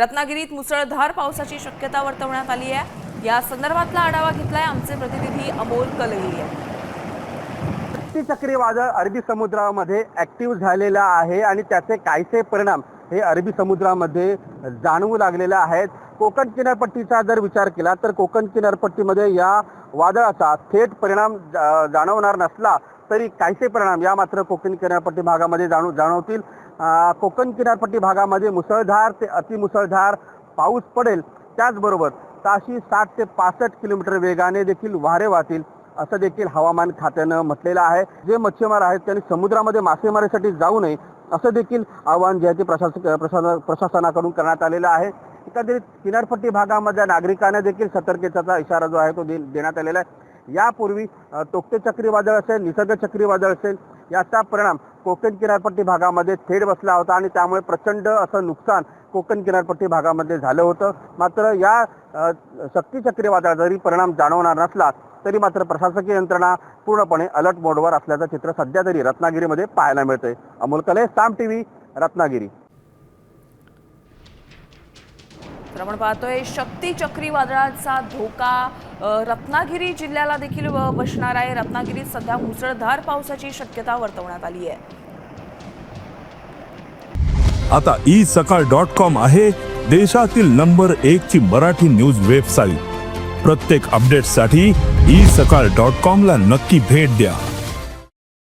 रत्नागिरीत मुसळधार पावसाची शक्यता वर्तवण्यात आली आहे. या संदर्भातला आढावा घेतलाय आमचे प्रतिनिधी अमोल कलगिरी शक्ती चक्रीवादळ अरबी समुद्रामध्ये ऍक्टिव्ह झालेलं आहे आणि त्याचे काहीसे परिणाम हे अरबी समुद्रामध्ये जाणवू लागलेले आहेत. कोकण किनारपट्टीचा जर विचार केला तर कोकण किनारपट्टीमध्ये या वादळाचा थेट परिणाम जाणवणार नसला तरी काहीसे परिणाम या मात्र कोकण किनारपट्टी भागामध्ये जाणू जाणवतील. कोकण किनारपट्टी भागामध्ये मुसळधार ते अतिमुसळधार पाऊस पडेल. त्याचबरोबर ताशी साठ ते पासष्ट किलोमीटर वेगाने देखील वारे वाहतील असं देखील हवामान खात्यानं म्हटलेलं आहे. जे मच्छीमार आहेत त्यांनी समुद्रामध्ये मासेमारीसाठी जाऊ नये असं देखील आवाहन जे आहे ते प्रशासन प्रशासनाकडून करण्यात आलेलं आहे. एकंदरीत किनारपट्टी भागामधल्या नागरिकांना देखील सतर्कतेचा इशारा जो आहे तो देण्यात आलेला आहे. यापूर्वी टोकते चक्रीवादळ असेल निसर्ग चक्रीवादळ असेल याचा परिणाम कोकण किनारपट्टी भागामध्ये थेट बसला होता आणि त्यामुळे प्रचंड असं नुकसान कोकण किनारपट्टी भागामध्ये झालं होतं. मात्र या शक्ती चक्रीवादळ जरी परिणाम जाणवणार नसला तरी मात्र प्रशासकीय यंत्रणा पूर्णपणे अलर्ट मोडवर असल्याचं चित्र सध्या तरी रत्नागिरीमध्ये पाहायला मिळतंय. अमोल कले साम टीव्ही रत्नागिरी. तर आपण पाहतोय शक्ती चक्रीवादळाचा धोका रत्नागिरी जिल्ह्याला देखील बसणार आहे. रत्नागिरीत सध्या मुसळधार पावसाची शक्यता वर्तवण्यात आली आहे. आता ई सकाळ डॉट कॉम आहे देशातील नंबर एक ची मराठी न्यूज वेबसाईट. प्रत्येक अपडेटसाठी ई सकाळ डॉट कॉम ला नक्की भेट द्या.